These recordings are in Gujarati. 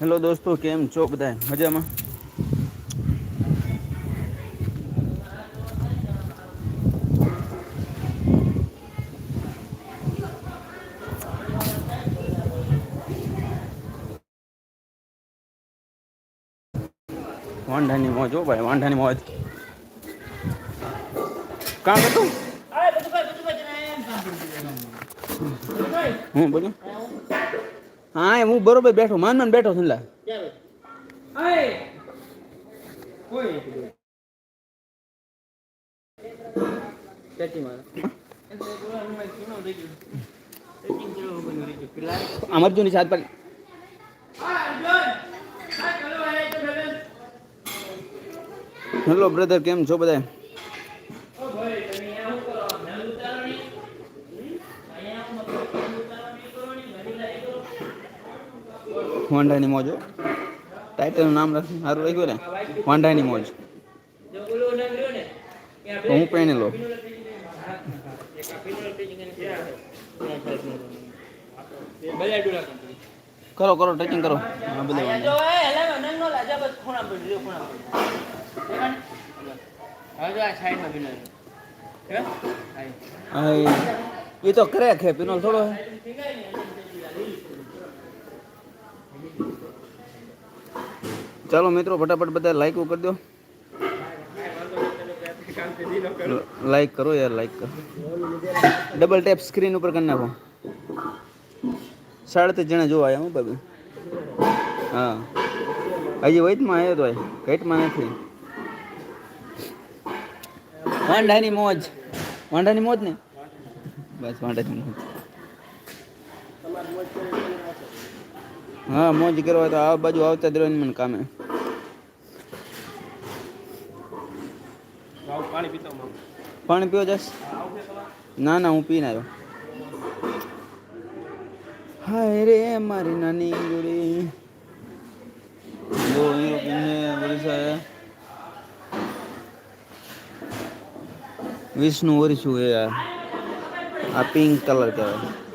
હેલો દોસ્તો કેમ છો બધા મજામાં? વાંઢાની મોજ હો ભાઈ વાંઢાની મોજ. કામ હતું. હું બોલું? હા હું બરોબર બેઠો માન માન બેઠો છું લા અમરજુની સાત પર. હેલો બ્રધર કેમ છો બધા વાંઢાની મોજ. ટાઇટલનું નામ રાખી સારું રાખ્યું ને? વાંડાની મોજ. હું પહેરી લો કરો કરો ટચિંગ કરો. હા, બધું એ તો કરે છે પિનોલ થોડો હે. ચાલો મિત્રો, ફટાફટ બધા લાઈક કરી દો. લાઈક કરો યાર લાઈક કરો. ડબલ ટેપ સ્ક્રીન ઉપર કરી નાખો. સાડા ત્રીસ જણા જોવા આવ્યા હું બાબુ. હા. હજી વૈદમાં આવ્યો તો ઘેટમાં નથી. વાંડાની મોજ. વાંડાની મોજ ને? બસ વાંડાની મોજ. હા, મોજ કરવા તો આ બાજુ આવતા જ મને કામે. પાણી પીવો જશ ના ના, હું પીને આવ્યો. હાય રે મારી નાની જોડી. જો બોલી વિષ્ણુ ઓરિશું એ આ પિંક કલર કહેવાય.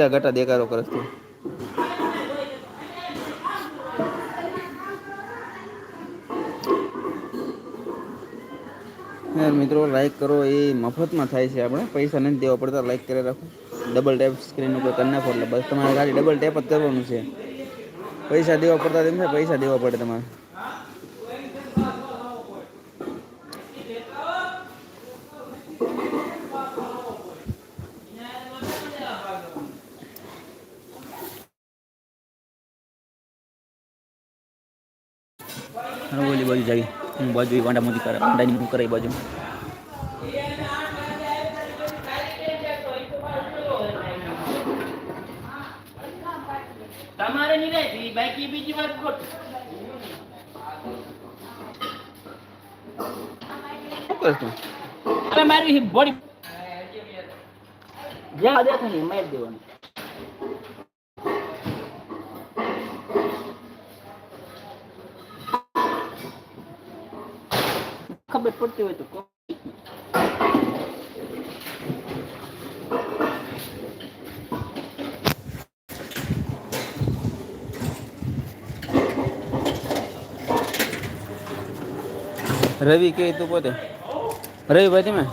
શું ઘટા દેખાડો કરસ તું મિત્રો લાઈક કરો, એ મફતમાં થાય છે આપણે. પૈસા નથી દેવા પડતા લાઈક કરી રાખો. ડબલ ટેપ સ્ક્રીન ઉપર કરી નાખો એટલે બસ તમારે ખાલી ડબલ ટેપ જ કરવાનું છે. પૈસા દેવા પડતા તેમ છે, પૈસા દેવા પડે તમારે ઓલી બાજુ જાય હું બાજુ વાંડા મોદી કરે વાંડાની હું કરે એ બાજુ. તમારે નહીં બાકી ખોટ. મારી બોડી જ્યાં મારી દેવાનું. ખબર પડતી હોય તો કહો. રવિ કે તું પોતે રવિભાઈ તમે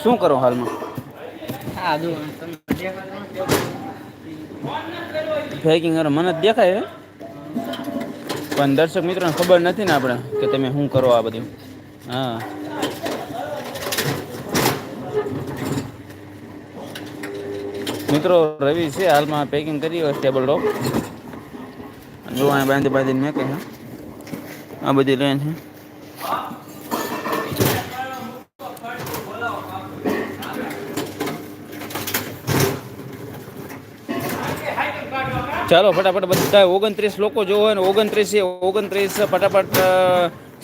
શું કરો હાલમાં હા જો તમે દેખાડો ને ફેકિંગ કરો મને જ દેખાય છે. પણ દર્શક મિત્રોને ખબર નથી ને આપણે કે તમે શું કરો આ બધું. હા. મિત્રો, રવિ છે, હાલમાં પેકિંગ કરી હોય ટેબલ ટોપ જો અહીંયા બાંધી બાંધીને મેં કહે આ બધી લઈને છે. ચાલો, ફટાફટ બધા ઓગણત્રીસ લોકો જોવો હોય ને ઓગણત્રીસ ઓગણત્રીસ ફટાફટ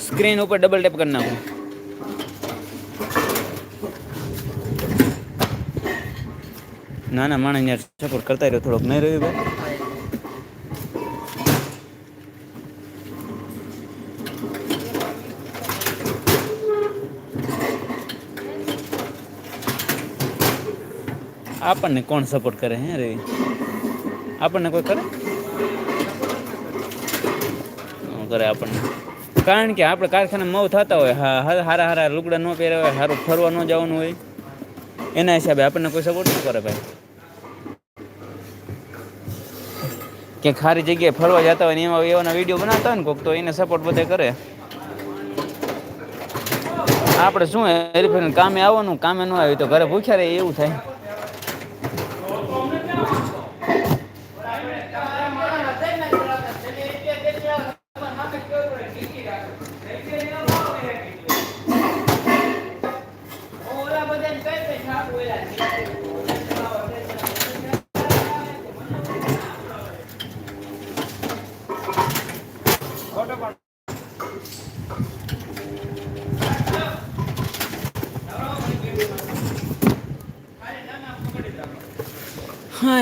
સ્ક્રીન ઉપર ડબલ ટેપ કરી નાખો. ના ના, માણસ યાર સપોર્ટ કરતા રહ્યો, થોડોક નહીં રહ્યું ભાઈ. આપણને કોણ સપોર્ટ કરે હે રે? આપણને કોઈ કરે કરે આપણને? કારણ કે આપણે કારખાનામાં મવ થતા હોય હારા હારા લુગડા ન પહેર્યા હોય સારું ફરવા ન જવાનું હોય, એના હિસાબે આપણને કોઈ સપોર્ટ ન કરે ભાઈ. કે ખારી જગ્યાએ ફરવા જતા હોય ને એમાં એવાના વીડિયો બનાવતા હોય ને કોક તો એને સપોર્ટ બધે કરે. આપણે શું હેરફેર કામે આવવાનું, કામે ન આવ્યું તો ઘરે ભૂખ્યા રહે એવું થાય.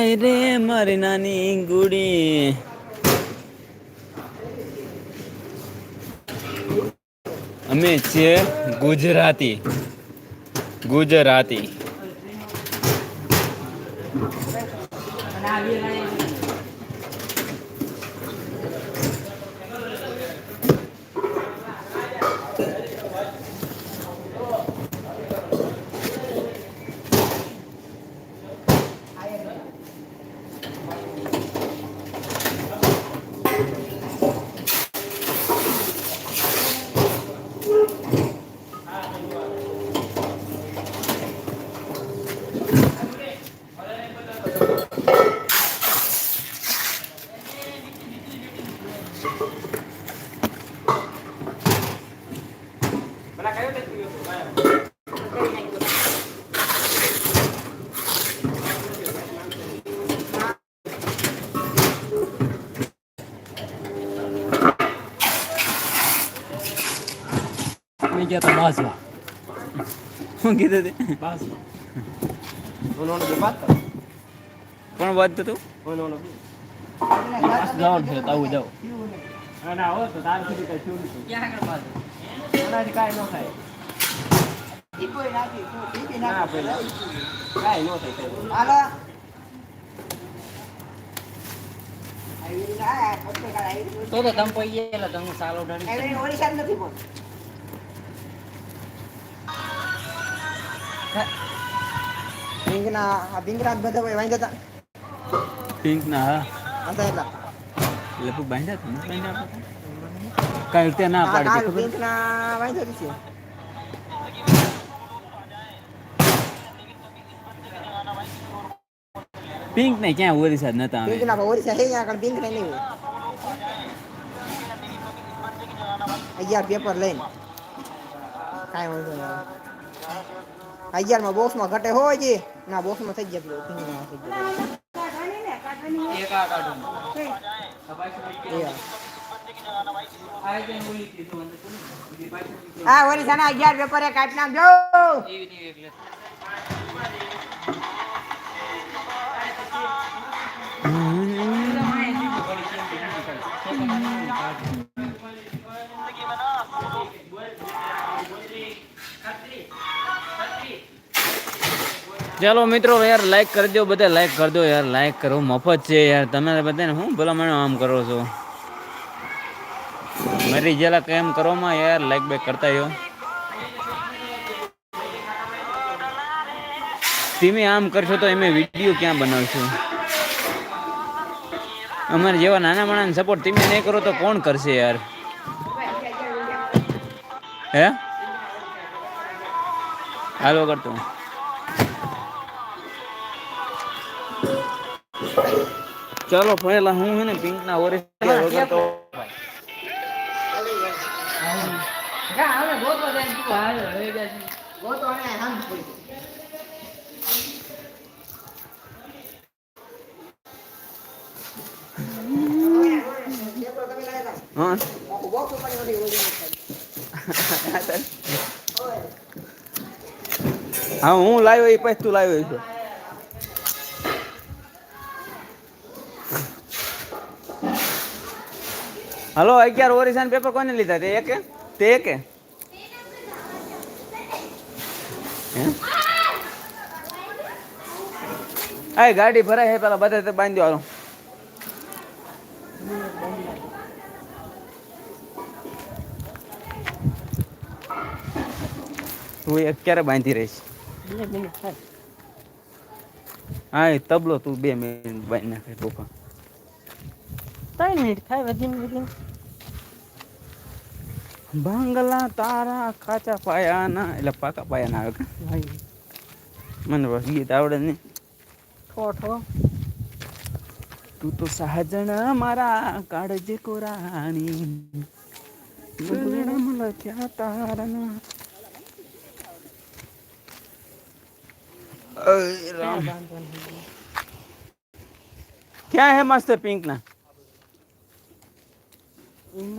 હાય રે મારી નાની ગુડી અમે છીએ ગુજરાતી ગુજરાતી અમે ગયા તા બાસમાં શું કીધું તે. ઓનો વાત કોણ વાત તું? ઓનો ઓનો બાસ જવાનું છે તો આવું જાવ ના હો તો તાર સુધી કઈ થયું નથી ક્યાં આગળ બાજુ એનાથી કાંઈ ન થાય ના પેલા કાંઈ ન થાય તો તો તમે પૈ ગયેલા તમે સાલો ડરી પિંક ના હા લપુ બાંધ્યા ને બાંધ્યા હતા કાંઈ તે ના પાડી તે ખબર પિંક ને ક્યાં ઓરિસા જ અગિયાર પેપર લઈને કાંઈ વાંધો નહીં અગિયારમાં બોક્સમાં ઘટે હોય છે ના બોક્સમાં થઈ જાય પેલું થઈ જાય. હા. વરી ઓરિસા ના અગિયાર પેપર એ કાઢી નાખજો ચાલો મિત્રો યાર લાઈક કરજો બધા લાઈક કરજો યાર લાઈક કરો, મફત છે યાર. તમે બધાને હું ભલામણ આમ કરો છો? મરી જેલા કેમ કરો માં યાર લાઈક બેક કરતા રહ્યો. તમે આમ કરશો તો અમે વીડિયો ક્યાં બનાવશો? અમારે જેવા નાના માણસને સપોર્ટ તમે નહીં કરો તો કોણ કરશે યાર? હે? હાલો, કરતો ચાલો પહેલા હું હે ને પિંક ના ઓરેન્જ વગર તો? હા. હા હું લાવ્યો એ પછી તું લાવ્યો છે હલો, અગિયાર ઓરિસાન પેપર કોને લીધા? તે એકે? તે એકે? હે? આ ગાડી ભરાય છે પેલા બધા બાંધી વાળો તું એક ક્યારે બાંધી રહીશ? હા એ તબલો તું બે મિનિટ બાંધી નાખે, પપ્પા. ત્રણ મિનિટ થાય વધીને વધીને ભાંગલા તારા કાચા પાયાના. એટલે પાકા પાયાના આવે. મને બસ ગીત આવડે નહીં ઠો તું તો સહજણ મારા કાળજે કોરાણી લખ્યા રામ. ક્યાં હે મસ્ત પિંક ના ન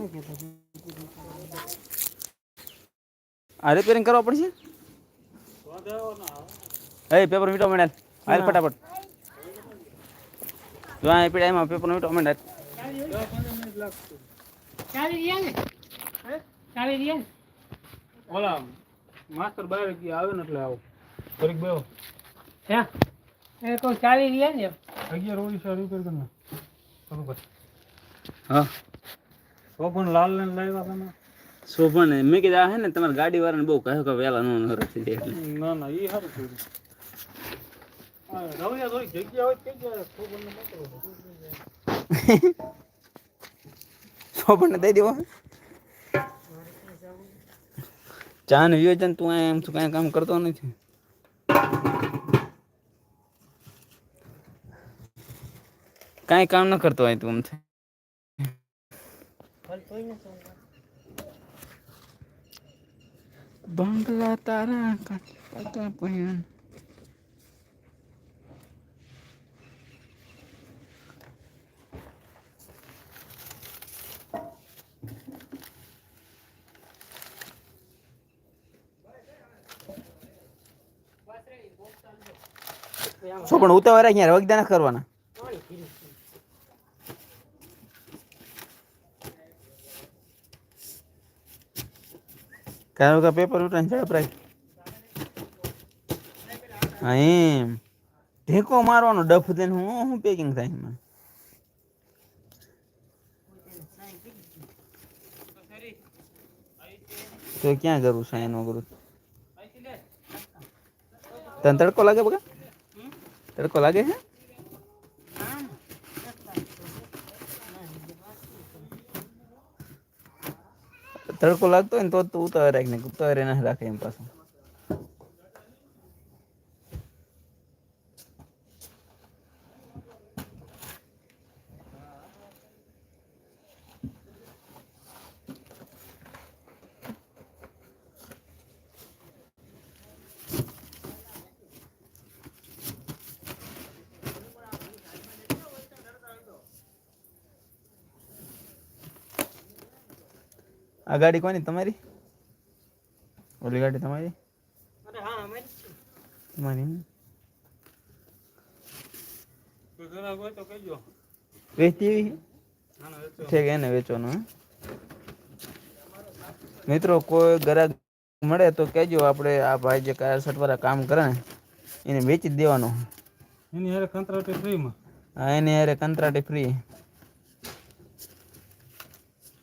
આ રિપેરિંગ કરવા પડશે? એ પેપર મીટો મેડલ હાલ ફટાફટ. જો આ પીડા એમાં પેપર મીટો મંડાય ચાલી રહ્યા ને ચાલી રહ્યા ને. ઓલા માસ્ટર બહાર ગયા આવે ને એટલે આવો. ફરીક બેહો. હે? એ કોઈ ચાલી રહ્યા ને અગિયાર ઓડિશા રિપેર કરી બરોબર. હા. તો પણ લાલ ને લાવ્યા તમે. શોભન મેં કીધું આ હે ને તમારી ગાડી વાળાને બહુ કહ્યું કે વહેલા નો નરો થઈ જાય એટલે ના ના એ સારું કર્યું હા, રવિયા થોડીક જગ્યા હોય તો કહેજો, છોકરાને મોકલો. શોભનને દઈ દેવો. ચા ને વિયોજન તું આ એમ તું કાંઈ કામ કરતો નથી. કાંઈ કામ ન કરતો હોય તું આમ બંગલા તારા કાકા પહન શું પણ ઉતાવળ રાખ યાર વગદા ના કરવાના કારણ કે પેપર ઉઠાને ઝડપરાય હા, એમ. ઢેકો મારવાનો, ડફ દઈને હું હું પેકિંગ થાય એમાં? તો ક્યાં કરું સાઈન કરું તને તડકો લાગે બગા તડકો લાગે છે? તડકો લાગતો હોય ને તો જ તું ઉતાવળ રાખ ને ઉતાવળ ના રાખે એમ પાછું આ ગાડી કોની? તમારી? ઓલી ગાડી તમારી? અરે હા અમે જ તમારી ને? કોઈ ગ્રાહક હોય તો કહેજો. વેચતી એવી ના, ના, એ તો ઠીક એને વેચવાનું હે? મિત્રો કોઈ ગ્રાહક મળે તો કહેજો આપણે આ ભાઈ જે કાર વાળા કામ કરે ને એને વેચી જ દેવાનું. એની હારે કંત્રાટી ફ્રીમાં. હા એને યારે કંત્રાટી ફ્રી.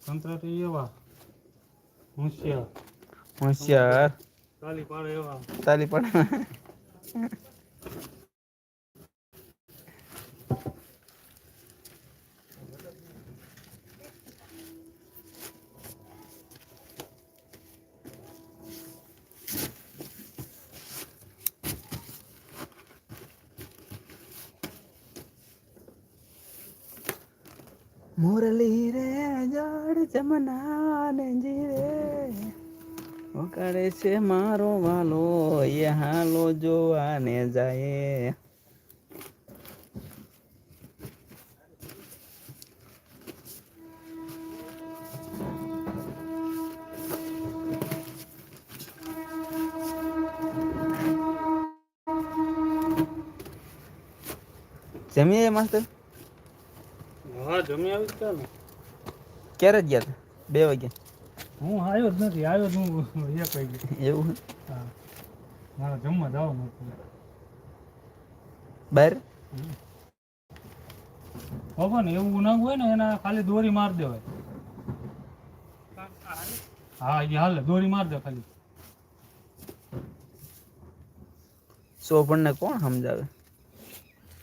કંત્રાટી એવા. હોશિયાર. તાલી પાડે એવા. તાલી પડે. મુરલી રે જડ જમના ને જીરે વગાડે છે મારો વાલો એ હાલો જોવાને જાય જમીએ માસ્તર હા જમી આવી જ ચાલે. ક્યારે ગયા હતા? બે વાગ્યા હું આવ્યો જ નથી આવ્યો જ હું એક વાગે. એવું? હા. મારા જમવા જવાનું હતું. બહાર? ને એવું નંગ હોય ને એના ખાલી દોરી માર દેવાય. હા એ હાલે દોરી માર દે ખાલી. સો ભણને કોણ સમજાવે?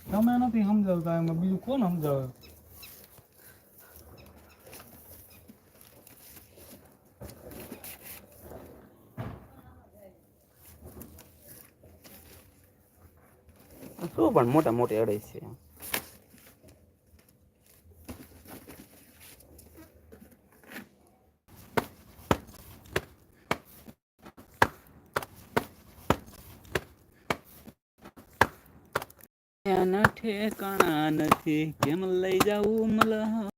તમે નથી સમજાવતા એમાં બીજું કોણ સમજાવે? શું પણ મોટા મોટી અડે છે. ઠેકાણા નથી કેમ લઈ જાવું મલહ?